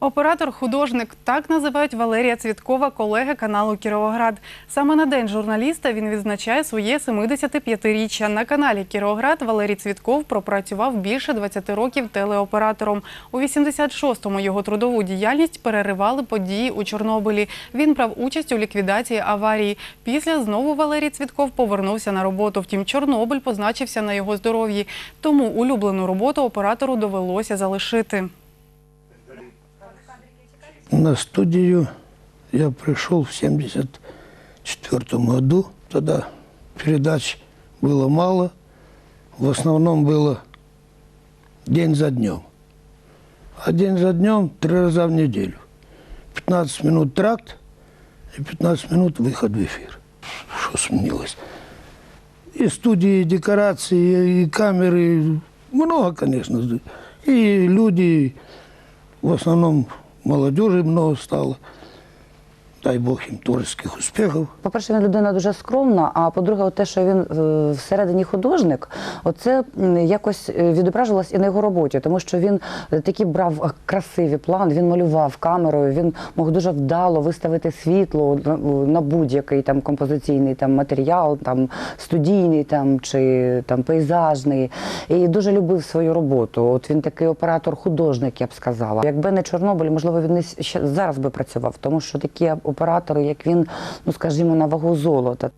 Оператор-художник так називають Валерія Цвіткова, колеги каналу Кіровоград. Саме на день журналіста він відзначає своє 75-річчя. На каналі Кіровоград Валерій Цвітков пропрацював більше 20 років телеоператором. У 86-му його трудову діяльність переривали події у Чорнобилі. Він брав участь у ліквідації аварії. Після знову Валерій Цвітков повернувся на роботу. Втім, Чорнобиль позначився на його здоров'ї. Тому улюблену роботу оператору довелося залишити. На студию я пришел в 74 году. Тогда передач было мало. В основном было день за днем. А день за днем три раза в неделю. 15 минут тракт и 15 минут выход в эфир. Что сменилось? И студии, и декорации, и камеры. Много, конечно. И люди, в основном молодежи много стало. Дай Бог им творческих успехов. По-перше, він людина дуже скромна, а по-друге, те, що він е, всередині художник, оце якось е, відображувалось і на його роботі, тому що він е, такі брав красиві плани, він малював камерою, він мог дуже вдало виставити світло на, будь-який там композиційний там матеріал, там студійний там чи там пейзажний. І дуже любив свою роботу. От він такий оператор-художник, я б сказала. Якби не Чорнобиль, можливо, він не зараз би працював, тому що такі оператори, як він, ну скажімо, на вагу золота.